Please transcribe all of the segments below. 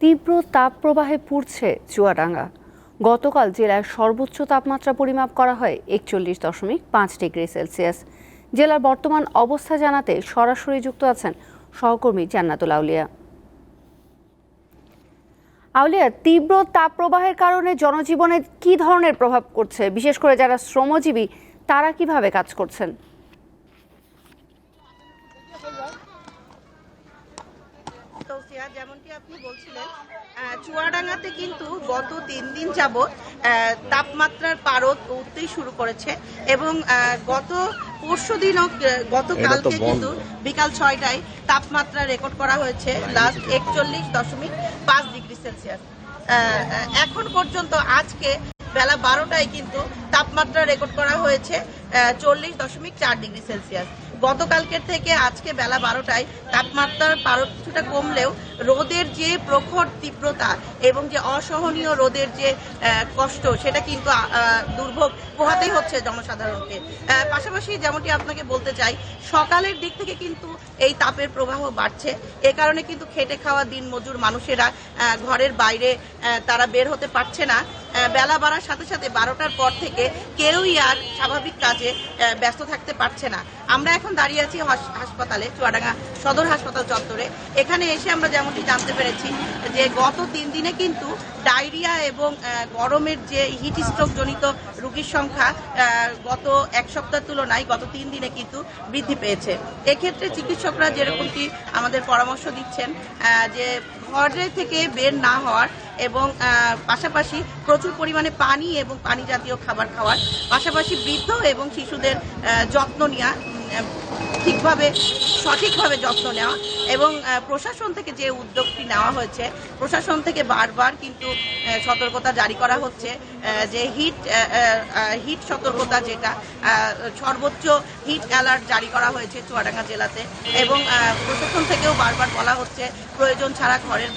তীব্র তাপপ্রবাহে পুড়ছে চুয়াডাঙ্গা। গতকাল জেলার সর্বোচ্চ তাপমাত্রা পরিমাপ করা হয় একচল্লিশ দশমিক পাঁচ ডিগ্রি সেলসিয়াস। জেলার বর্তমান অবস্থা জানাতে সরাসরি যুক্ত আছেন সহকর্মী জান্নাতুল আউলিয়া। আউলিয়া, তীব্র তাপপ্রবাহের কারণে জনজীবনে কি ধরনের প্রভাব করছে? বিশেষ করে যারা শ্রমজীবী, তারা কীভাবে কাজ করছেন? তৌসিয়া যেমনটি আপনি বলছিলেন চুয়াডাঙ্গাতে কিন্তু গত তিন দিন যাবৎ তাপমাত্রার পারদ উঠতেই শুরু করেছে এবং গত পরশু দিনও গতকালকে কিন্তু বিকাল ছয়টায় তাপমাত্রা রেকর্ড করা হয়েছে লাস্ট একচল্লিশ দশমিক পাঁচ ডিগ্রি সেলসিয়াস। এখন পর্যন্ত আজকে বেলা বারোটায় কিন্তু তাপমাত্রা রেকর্ড করা হয়েছে চল্লিশ দশমিক চার ডিগ্রি সেলসিয়াস। গতকালকের থেকে আজকে বেলা বারোটায় তাপমাত্রার পারদ কিছুটা কমলেও রোদের যে প্রখর তীব্রতা এবং যে অসহনীয় রোদের যে কষ্ট, সেটা কিন্তু দুর্ভোগ পোহাতেই হচ্ছে জনসাধারণকে। পাশাপাশি যেমনটি আপনাকে বলতে চাই, সকালের দিক থেকে কিন্তু এই তাপের প্রবাহ বাড়ছে। এ কারণে কিন্তু খেটে খাওয়া দিন মজুর মানুষেরা ঘরের বাইরে তারা বের হতে পারছে না। বেলা বাড়ার সাথে সাথে বারোটার পর থেকে কেউই আর স্বাভাবিক কাজে ব্যস্ত থাকতে পারছে না। আমরা এখন দাঁড়িয়ে আছি হাস- হাসপাতালে, চুয়াডাঙ্গা সদর হাসপাতাল চত্বরে। এখানে এসে আমরা যেমনটি জানতে পেরেছি যে গত তিন দিনে কিন্তু ডায়রিয়া এবং গরমের যে হিট স্ট্রোক জনিত রোগীর সংখ্যা গত এক সপ্তাহের তুলনায় গত তিন দিনে কিন্তু বৃদ্ধি পেয়েছে। এক্ষেত্রে চিকিৎসকরা যেরকমটি আমাদের পরামর্শ দিচ্ছেন যে ঘরে থেকে বের না হওয়ার এবং পাশাপাশি প্রচুর পরিমাণে পানি এবং পানি জাতীয় খাবার খাওয়ার, পাশাপাশি বৃদ্ধ এবং শিশুদের যত্ন নেওয়া ঠিকভাবে, সঠিকভাবে যত্ন নেওয়া এবং প্রশাসন থেকে যে উদ্যোগটি নেওয়া হয়েছে, প্রশাসন থেকে বারবার কিন্তু সতর্কতা জারি করা হচ্ছে যে হিট হিট সতর্কতা যেটা সর্বোচ্চ হিট অ্যালার্ট জারি করা হয়েছে চুয়াডাঙ্গা জেলাতে এবং প্রশাসন থেকেও বারবার বলা হচ্ছে, প্রয়োজন ছাড়া ঘরের।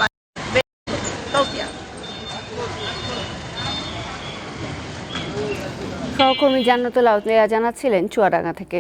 সহকর্মী জান্নাতুল আউলিয়া জানাচ্ছিলেন চুয়াডাঙ্গা থেকে